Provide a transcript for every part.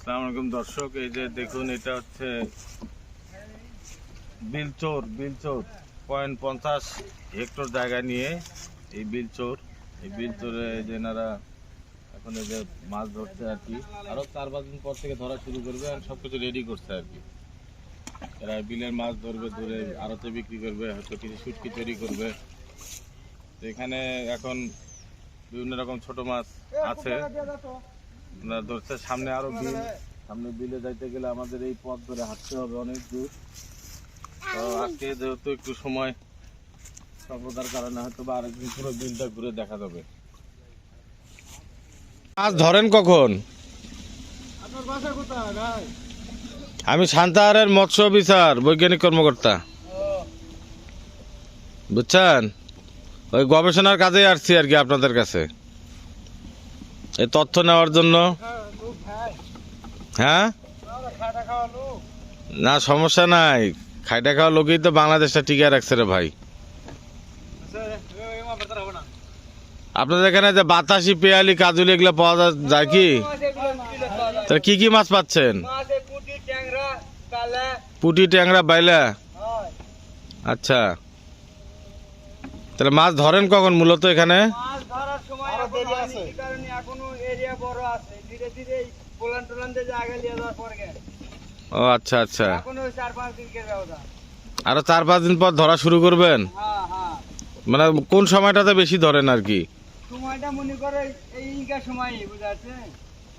আসসালামু আলাইকুম দর্শক, এই যে দেখুন, এটা হচ্ছে বিলচোর বিলচোর, পয়েন্ট পঞ্চাশ হেক্টর জায়গা নিয়ে এই বিলচোর। এই বিলচোরে এই যে এনারা এখন এই যে মাছ ধরছে আর কি। আরও চার পাঁচ দিন পর থেকে ধরা শুরু করবে আর সব কিছু রেডি করছে আর কি। এরা বিলের মাছ ধরবে ধরে আড়তে বিক্রি করবে, হয়তো কিছু সুটকি তৈরি করবে। এখানে এখন বিভিন্ন রকম ছোট মাছ আছে। না ধরছে সামনে আরও বিল। সামনে বিলে যাইতে গেলে আমাদের এই পথ ধরে হাঁটতে হবে অনেক দূর। তো আজকে যেহেতু একটু সময় স্বল্পতার কারণে হয়তো বা আরেকদিন পুরো বিলটা ঘুরে দেখা যাবে। মাছ ধরেন কখন? আপনার বাসা কোথায় ভাই? আমি সান্তাহারের মৎস্য বিচার বৈজ্ঞানিক কর্মকর্তা। বুঝছেন? ওই গবেষণার কাজে আসছি আর কি আপনাদের কাছে। এই তথ্য নেওয়ার জন্য? হ্যাঁ? না, সমস্যা নাই। খাইটা খাওয়া লোকই তো বাংলাদেশটা টিকে রাখছে রে ভাই। আপনাদের এখানে যে বাতাসি, পেয়ালি, কাজুলি এগুলো পাওয়া যায় কি? তাহলে কি কি মাছ পাচ্ছেন? পুটি, ট্যাংরা, বাইলা? আচ্ছা। তাহলে মাছ ধরেন কখন মূলত এখানে? সময় এখন হয়নি, কারণে এখনও এরিয়া বড় আছে? ধীরে ধীরে পোলান টোলান দিয়ে জায়গা নিয়ে যাওয়ার পর ও আচ্ছা আচ্ছা। এখনও চার পাঁচ দিন কে ব্যবধান আরও চার পাঁচ দিন পর ধরা শুরু করবেন? হ্যাঁ হ্যাঁ। মানে কোন সময়টাতে বেশি ধরেন আর কি? সময়টা মনে করে এই ইনকা সময় বুঝাচ্ছে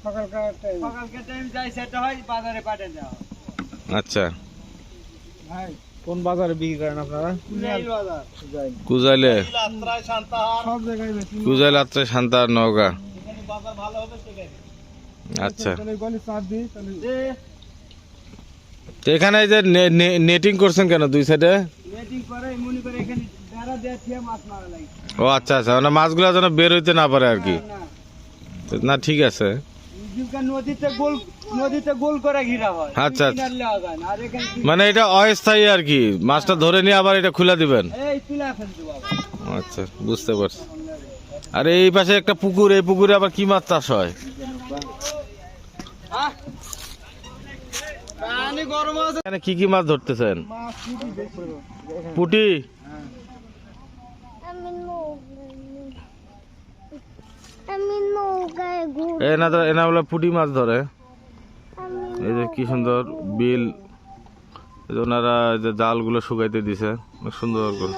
সকালকার টাইম সকালকার টাইম যাই সেটা হয় বাজারে পাঠিয়ে দেওয়া আচ্ছা। ভাই কোন বাজারে বিক্রি করেন আপনারা? কুজাইলে সব জায়গায় বেশি কুজাইল আত্রে শান্তার নওগা। বাজার ভালো হবে সেখানে। আচ্ছা। এখানে এই যে নেটিং করছেন কেন দুই সাইডে? নেটিং করে মনে করে এখানে বেড়া দিয়ে থিয়ে মাছ মারা লাগে। ও আচ্ছা আচ্ছা। মানে মাছগুলো যেন বের হইতে না পারে আর কি। না তো না ঠিক আছে। নদীতে গোল নদীতে গোল করে ঘিরা হয়। আচ্ছা, আচ্ছা। মানে এটা অস্থায়ী আর কি। মাছটা ধরে নিয়ে আবার এটা খুলে দিবেন? আচ্ছা বুঝতে পারছি। আর এই পাশে একটা পুকুর এই পুকুরে আবার কি মাছ চাষ হয়? আহ! পানি গরম আছে। এখানে কি কি মাছ ধরতেছেন? পুটি? এনা তো এনা বলে পুটি মাছ ধরে। এই যে কি সুন্দর বিল ওনারা যে জালগুলো শুকাইতে দিছে অনেক সুন্দর করে।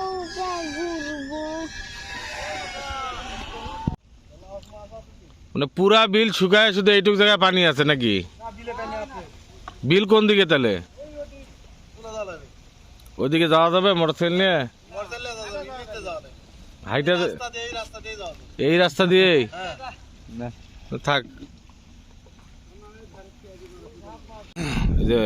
মানে পুরা বিল শুকায় শুধু এইটুক জায়গায় পানি আছে নাকি? বিলে কোন দিকে তাহলে? ওইদিকে যাওয়া যাবে মোটরসাইকেল নিয়ে? হাইটা এই রাস্তা দিয়ে হ্যাঁ। থাক। যে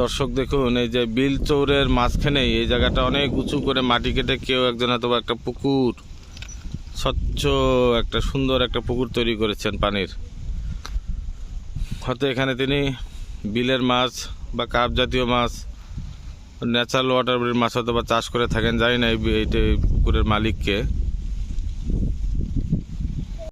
দর্শক দেখুন, এই যে বিল চৌরের মাঝখানে এই জায়গাটা অনেক উঁচু করে মাটি কেটে কেউ একজন হয়তো একটা পুকুর, স্বচ্ছ একটা সুন্দর একটা পুকুর তৈরি করেছেন পানির। হয়তো এখানে তিনি বিলের মাছ বা কাপ জাতীয় মাছ ন্যাচারাল ওয়াটার মাছ হয়তো বা চাষ করে থাকেন, জানি না এই পুকুরের মালিককে।